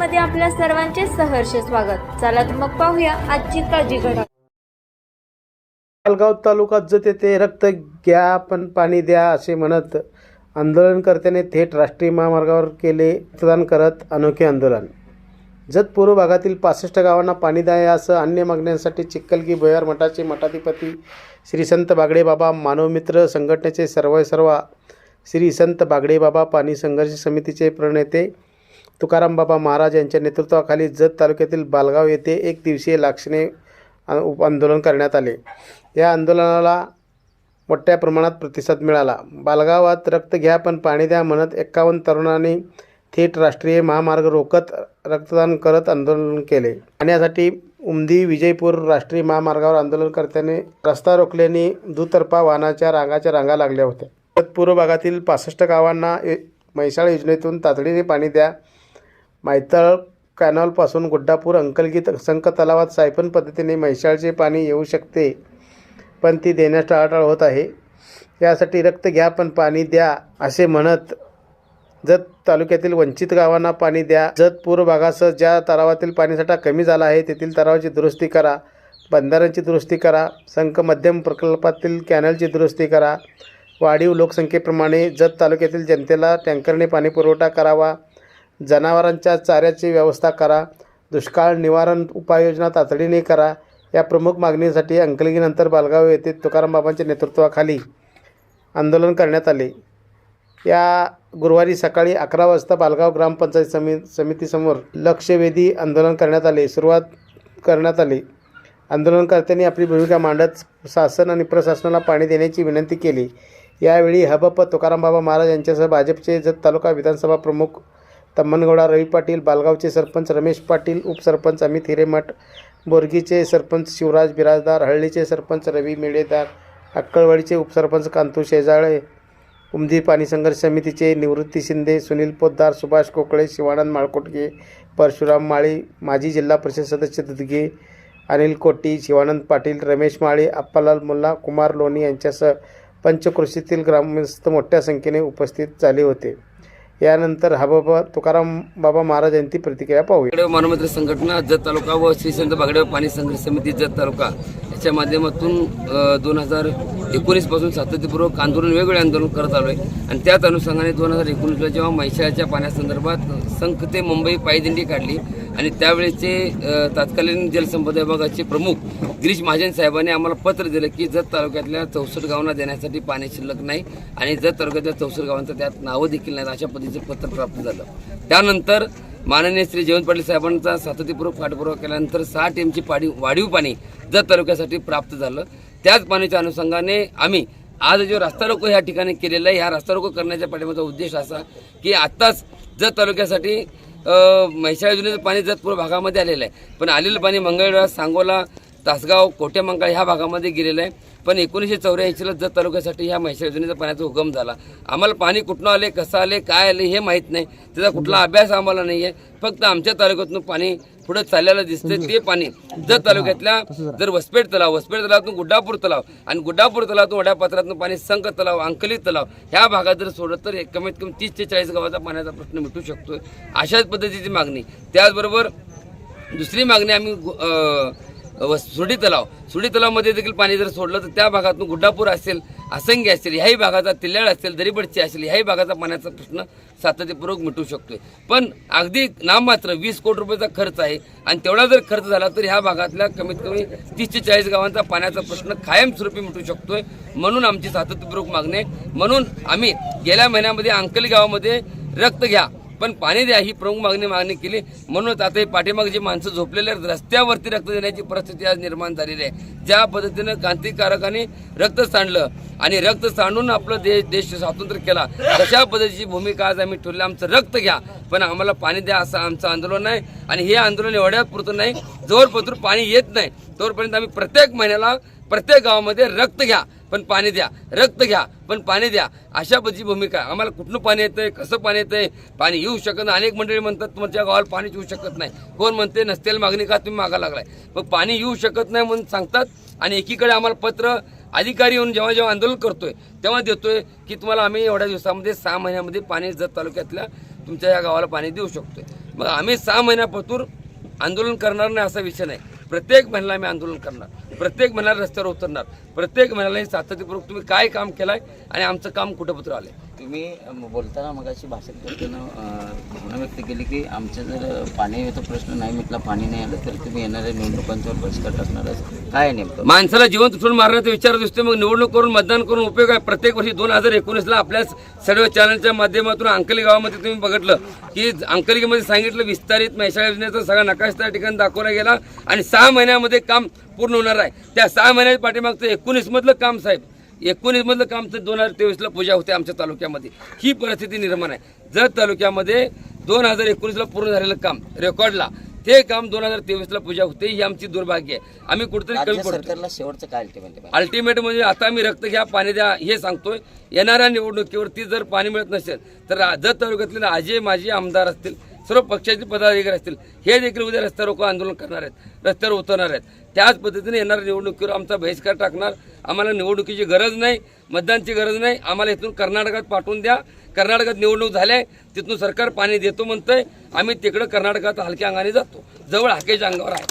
मध्ये आपल्या सर्वांचे सहर्ष स्वागत. चला तर मग पाहूया आजची ताजी घडा मालगाव तालुक्यात जत येथे रक्त घ्या पण पाणी द्या असे म्हणत आंदोलनकर्त्याने थेट राष्ट्रीय महामार्गावर केले रक्तदान करत अनोखे आंदोलन. जत पूर्व भागातील पासष्ट गावांना पाणी द्या असं अन्य मागण्यांसाठी चिक्कलगी भुयार मठाचे मठाधिपती श्री संत बागडे बाबा मानवमित्र संघटनेचे सर्व सर्वा श्री संत बागडे बाबा पाणी संघर्ष समितीचे प्रणेते तुकाराम बाबा महाराज यांच्या नेतृत्वाखाली जत तालुक्यातील बालगाव येथे एक दिवसीय लाक्षणे उप- आंदोलन करण्यात आले. या आंदोलनाला मोठ्या प्रमाणात प्रतिसाद मिळाला. बालगावात रक्त घ्या पण पाणी द्या म्हणत एक्कावन्न तरुणांनी थेट राष्ट्रीय महामार्ग रोखत रक्तदान करत आंदोलन केले. पाण्यासाठी उमदी विजयपूर राष्ट्रीय महामार्गावर आंदोलनकर्त्याने रस्ता रोखल्याने दुतर्फा वाहनाच्या रांगाच्या रांगा लागल्या होत्या. पूर्व भागातील पासष्ट गावांना ए- म्हैसाळ योजनेतून तातडीने पाणी द्या मायतळ कॅनॉलपासून गुड्डापूर अंकलगी संक तलावात सायपन पद्धतीने म्हैसाळचे पाणी येऊ शकते पण ती देण्यास टाळाटाळ होत आहे. यासाठी रक्त घ्या पण पाणी द्या असे म्हणत जत तालुक्यातील वंचित गावांना पाणी द्या. जत पूर्व भागासह ज्या तलावातील पाणीसाठा कमी झाला आहे तेथील तलावाची दुरुस्ती करा बंधाऱ्यांची दुरुस्ती करा संक मध्यम प्रकल्पातील कॅनलची दुरुस्ती करा वाढीव लोकसंख्येप्रमाणे जत तालुक्यातील जनतेला टँकरने पाणी पुरवठा करावा. जनावरांच्या चाऱ्याची व्यवस्था करा दुष्काळ निवारण उपाययोजना तातडीने करा या प्रमुख मागणीसाठी अंकलगीनंतर बालगाव येथे तुकाराम बाबांच्या नेतृत्वाखाली आंदोलन करण्यात आले. या गुरुवारी सकाळी अकरा वाजता बालगाव ग्रामपंचायत समि समितीसमोर लक्षवेधी आंदोलन करण्यात आले सुरुवात करण्यात आली. आंदोलनकर्त्यांनी आपली भूमिका मांडत शासन आणि प्रशासनाला पाणी देण्याची विनंती केली. यावेळी हबप तुकाराम बाबा महाराज यांच्यासह भाजपचे जत तालुका विधानसभा प्रमुख तम्मनगौडा रवी पाटील बालगावचे सरपंच रमेश पाटील उपसरपंच अमित हिरेमठ बोरगीचे सरपंच शिवराज बिराजदार हळ्ळीचे सरपंच रवी मेळेदार अक्कळवाडीचे उपसरपंच कांतू शेजाळे उमदी पाणी संघर्ष समितीचे निवृत्ती शिंदे सुनील पोद्दार सुभाष कोकळे शिवानंद माळकोटगे परशुराम माळी माजी जिल्हा परिषद सदस्य दुदगे अनिल कोटी शिवानंद पाटील रमेश माळी अप्पालाल मुल्ला कुमार लोणी यांच्यासह पंचक्रोशीतील ग्रामस्थ मोठ्या संख्येने उपस्थित झाले होते. यानंतर बाबा तुकाराम बाबा महाराज यांची प्रतिक्रिया पाहूया. बागडेव मानवमित्र संघटना जत तालुका व श्री संत पाणी संघर्ष समिती जत तालुका. याच्या माध्यमातून दोन हजार एकोणीसपासून सातत्यपूर्वक आंदोलन वेगवेगळे आंदोलन करत आलो आहे आणि त्याच अनुषंगाने दोन हजार एकोणीसला जेव्हा म्हैसाळच्या पाण्यासंदर्भात संघ ते मुंबई पायदिंडी काढली आणि त्यावेळेचे तत्कालीन जलसंपदा विभागाचे प्रमुख गिरीश महाजन साहेबांनी आम्हाला पत्र दिलं की जत तालुक्यातल्या चौसष्ट गावांना देण्यासाठी पाणी शिल्लक नाही आणि जत तालुक्यातल्या चौसष्ट गावांचं त्यात नावं देखील नाहीत अशा पद्धतीचं पत्र प्राप्त झालं. त्यानंतर माननीय श्री जयवंत पाटील साहेबांचा सातत्यपूर्वक पाठपुरावा केल्यानंतर सहा टीमची पाडी वाढीव पाणी जत तालुक्यासाठी प्राप्त झालं. त्याच पाण्याच्या अनुषंगाने आम्ही आज जो रस्ता रोको ह्या ठिकाणी केलेला आहे ह्या रस्ता रोको करण्याच्या पाठीमागचा उद्देश असा की आत्ताच जत तालुक्यासाठी म्हैसाळ योजनेचं पाणी जतपूर भागामध्ये आलेलं आहे. पण आलेलं पाणी मंगळवेढा सांगोला तासगाव कोटेमंकाळ ह्या भागामध्ये गेलेलं आहे. पण एकोणीसशे चौऱ्याऐंशीला जत तालुक्यासाठी ह्या महेश योजनेचा पाण्याचा हुकम झाला. आम्हाला पाणी कुठनं आले कसं आले काय आले हे माहीत नाही. त्याचा कुठला अभ्यास आम्हाला नाही आहे फक्त आमच्या तालुक्यातून पाणी पुढे चाललेलं दिसतं ते पाणी जत तालुक्यातल्या जर वसपेट तलाव वसपेट तलावातून गुड्डापूर तलाव आणि गुड्डापूर तलावातून वड्यापात्रातून पाणी संक तलाव अंकली तलाव ह्या भागात जर सोडत तर एक कमीत कमी तीस ते चाळीस गावाचा पाण्याचा प्रश्न मिटू शकतो अशाच पद्धतीची मागणी. त्याचबरोबर दुसरी मागणी आम्ही गु- सुडी तलाव. सुडी तलावमध्ये देखील पाणी जर सोडलं तर त्या भागातून गुड्डापूर असेल असंगी असेल ह्याही भागाचा तिल्ल्याळ असेल दरीबडची असेल ह्याही भागाचा पाण्याचा प्रश्न सातत्यपूर्वक मिटू शकतोय. पण अगदी नाममात्र वीस कोटी रुपयाचा खर्च आहे आणि तेवढा जर खर्च झाला तर ह्या भागातल्या कमीत कमी तीस ते चाळीस गावांचा पाण्याचा प्रश्न कायमस्वरूपी मिटू शकतोय म्हणून आमची सातत्यपूर्वक मागणी आहे. म्हणून आम्ही गेल्या महिन्यामध्ये अंकली गावामध्ये रक्त घ्या पण पाणी द्या ही प्रमुख मागणी मागणी केली. म्हणूनच आता हे पाठीमागे जे माणसं झोपलेले आहेत रस्त्यावरती रक्त देण्याची परिस्थिती आज निर्माण झालेली आहे. ज्या पद्धतीनं क्रांतिकारकांनी रक्त सांडलं आणि रक्त सांडून आपलं देश देश स्वातंत्र्य केला तशा पद्धतीची भूमिका आज आम्ही ठेवली. आमचं रक्त घ्या पण आम्हाला पाणी द्या असं आमचं आंदोलन आहे आणि हे आंदोलन एवढ्या पुरतं नाही. जोरपत्र पाणी येत नाही. तोपर्यंत आम्ही प्रत्येक महिन्याला प्रत्येक गावामध्ये रक्त घ्या. पण पाणी द्या रक्त घ्या पण पाणी द्या. अशा पद्धतीची भूमिका आम्हाला कुठनं पाणी येतंय कसं पाणी येतंय पाणी येऊ शकत नाही. अनेक मंडळी म्हणतात तुमच्या गावाला पाणीच येऊ शकत नाही. कोण म्हणते नसतेल मागणी का? तुम्ही मागा लागलाय. मग पाणी येऊ शकत नाही म्हणून सांगतात आणि एकीकडे आम्हाला पत्र अधिकारी येऊन जेव्हा जेव्हा आंदोलन करतोय तेव्हा देतोय की तुम्हाला आम्ही एवढ्या दिवसामध्ये सहा महिन्यामध्ये पाणी जत तालुक्यातल्या तुमच्या या गावाला पाणी देऊ शकतोय. मग आम्ही सहा महिन्यापासून आंदोलन करणार नाही असा विषय नाही. प्रत्येक महिन्याला आम्ही आंदोलन करणार. प्रत्येक महिन्याला रस्त्यावर उतरणार. प्रत्येक महिन्याला सातत्यपूर्वक तुम्ही काय काम केलंय आणि आमचं काम कुठं पत्र आलंय? तुम्ही बोलताना मगाशी भाषण करताना भावना व्यक्त केली की आमचं जर पाणी येतो प्रश्न नाही मिटला पाणी नाही आलं तर तुम्ही येणाऱ्या निवडणुकांच्यावर बहिष्कार टाकणार आहे. काय आहे नेमकं? माणसाला जिवंत उठून मारण्याचा विचार दिसतो मग निवडणूक करून मतदान करून उपयोग आहे. प्रत्येक वर्षी दोन हजार एकोणीसला आपल्या सर्व चॅनलच्या माध्यमातून अंकली गावामध्ये तुम्ही बघितलं की अंकलिकेमध्ये सांगितलं विस्तारित मैशाळा योजनेचा सगळा नकाशा त्या ठिकाणी दाखवला गेला आणि सहा महिन्यामध्ये काम पूर्ण होणार आहे. त्या सहा महिन्याच्या पाठीमागचं एकोणीस मधलं काम साहेब एकोणीस मधलं काम तर दोन हजार तेवीसला पूजा होते आमच्या तालुक्यामध्ये. ही परिस्थिती निर्माण आहे. जर तालुक्यामध्ये दोन हजार एकोणीसला पूर्ण झालेलं काम रेकॉर्डला ते काम दोन हजार तेवीसला पूजा होते ही आमची दुर्भाग्य आहे. आम्ही कुठेतरी कमी पडतो सरकारला शेवटचं काय अल्टिमेट अल्टिमेट म्हणजे आता मी रक्त घ्या पाणी द्या हे सांगतोय. येणाऱ्या निवडणुकीवरती जर पाणी मिळत नसेल तर जत तालुक्यातले आजे माजी आमदार असतील सर्व पक्षाचे पदाधिकारी असतील हे देखील उद्या रस्त्यावर रोको आंदोलन करणार आहेत रस्त्यावर उतरणार आहेत. त्याच पद्धतीने येणाऱ्या निवडणुकीवर आमचा बहिष्कार टाकणार. आम्हाला निवडणुकीची गरज नाही मतदानची गरज नाही. आम्हाला इथून कर्नाटकात पाठवून द्या. कर्नाटकात निवडणूक झाल्या तिथून सरकार पाणी देतो म्हणतंय. आम्ही तिकडं कर्नाटकात हलक्या अंगाने जातो. जवळ हाकेच्या अंगावर आहे.